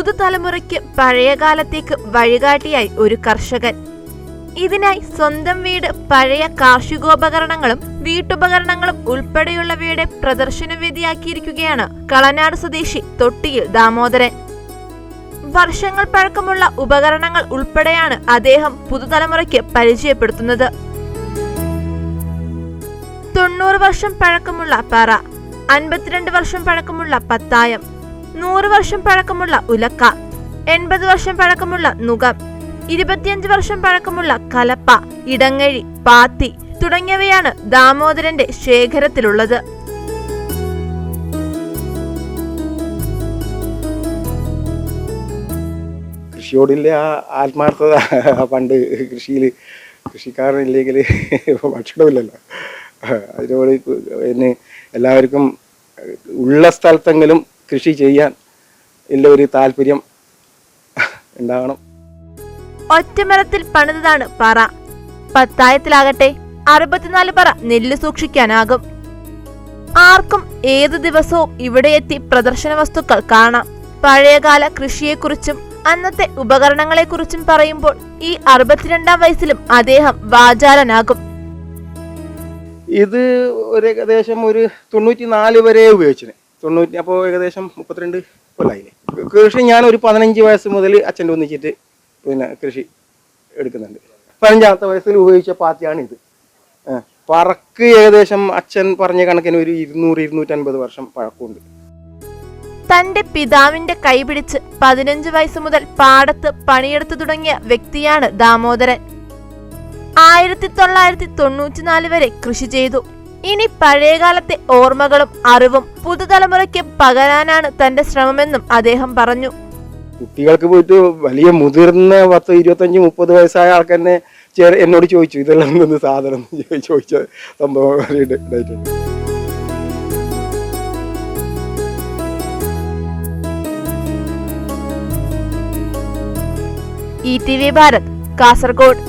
പുതുതലമുറയ്ക്ക് പഴയകാലത്തേക്ക് വഴികാട്ടിയായി ഒരു കർഷകൻ. ഇതിനായി സ്വന്തം വീട് പഴയ കാർഷികോപകരണങ്ങളും വീട്ടുപകരണങ്ങളും ഉൾപ്പെടെയുള്ളവയുടെ പ്രദർശനവേദിയാക്കിയിരിക്കുകയാണ് കളനാട് സ്വദേശി തൊട്ടിയിൽ ദാമോദരൻ. വർഷങ്ങൾ പഴക്കമുള്ള ഉപകരണങ്ങൾ ഉൾപ്പെടെയാണ് അദ്ദേഹം പുതുതലമുറയ്ക്ക് പരിചയപ്പെടുത്തുന്നത്. തൊണ്ണൂറ് വർഷം പഴക്കമുള്ള പറ അൻപത്തിരണ്ട് വർഷം പഴക്കമുള്ള പത്തായം നൂറ് വർഷം പഴക്കമുള്ള ഉലക്ക എൺപത് വർഷം പഴക്കമുള്ള നുകം ഇരുപത്തിയഞ്ച് വർഷം പഴക്കമുള്ള കലപ്പ ഇടങ്ങഴി പാത്തി തുടങ്ങിയവയാണ് ദാമോദരന്റെ ശേഖരത്തിലുള്ളത്. കൃഷിയോടുള്ള ആ ആത്മാർത്ഥത? പണ്ട് കൃഷിയിൽ കൃഷിക്കാരനില്ലെങ്കിൽ ഭക്ഷണമില്ലല്ലോ അതിനോട് പിന്നെ എല്ലാവർക്കും ഉള്ള സ്ഥലത്തെങ്കിലും കൃഷി ചെയ്യാൻ ഉള്ള ഒരു താല്പര്യം ഉണ്ടാകണം ഒറ്റമരത്തിൽ പണിതാണ് പറ. പത്തായത്തിലാകട്ടെ അറുപത്തിനാല് പറ നെല്ല് സൂക്ഷിക്കാനാകും. ആർക്കും ഏത് ദിവസവും ഇവിടെ എത്തി പ്രദർശന വസ്തുക്കൾ കാണാം. പഴയകാല കൃഷിയെക്കുറിച്ചും അന്നത്തെ ഉപകരണങ്ങളെക്കുറിച്ചും പറയുമ്പോൾ ഈ അറുപത്തിരണ്ടാം വയസ്സിലും അദ്ദേഹം വാചാലനാകും. ഇത് ഒരു ഏകദേശം ഒരു തൊണ്ണൂറ്റി നാല് വരെ ഉപയോഗിച്ചിന്. തൊണ്ണൂറ്റി അപ്പോൾ ഏകദേശം മുപ്പത്തിരണ്ട് കൊല്ലായില്ലേ കൃഷി ഞാൻ ഒരു പതിനഞ്ച് വയസ്സ് മുതൽ അച്ഛന്റെ ഒന്നിച്ചിട്ട് പിന്നെ കൃഷി എടുക്കുന്നുണ്ട്. പതിനഞ്ചാമത്തെ വയസ്സിൽ ഉപയോഗിച്ച പാത്തിയാണ് ഇത്. പറക്ക് ഏകദേശം അച്ഛൻ പറഞ്ഞ കണക്കിന് ഒരു ഇരുന്നൂറ് ഇരുന്നൂറ്റൻപത് വർഷം പഴക്കമുണ്ട്. തന്റെ പിതാവിന്റെ കൈപിടിച്ച് പതിനഞ്ച് വയസ്സ് മുതൽ പാടത്ത് പണിയെടുത്തു തുടങ്ങിയ വ്യക്തിയാണ് ദാമോദരൻ. ആയിരത്തി തൊള്ളായിരത്തി തൊണ്ണൂറ്റിനാല് വരെ കൃഷി ചെയ്തു. ഇനി പഴയകാലത്തെ ഓർമ്മകളും അറിവും പുതുതലമുറയ്ക്ക് പകരാനാണ് തന്റെ ശ്രമമെന്നും അദ്ദേഹം പറഞ്ഞു. കുട്ടികൾക്ക് പോയിട്ട് വലിയ മുതിർന്ന പത്ത് ഇരുപത്തഞ്ച് മുപ്പത് വയസ്സായ ആൾക്കാരനെ ചേർ എന്നോട് ചോദിച്ചു ഇതെല്ലാം സാധനം? ചോദിച്ച സംഭവം ഉണ്ടായിട്ടുണ്ട് E T V Bharat Kasaragod.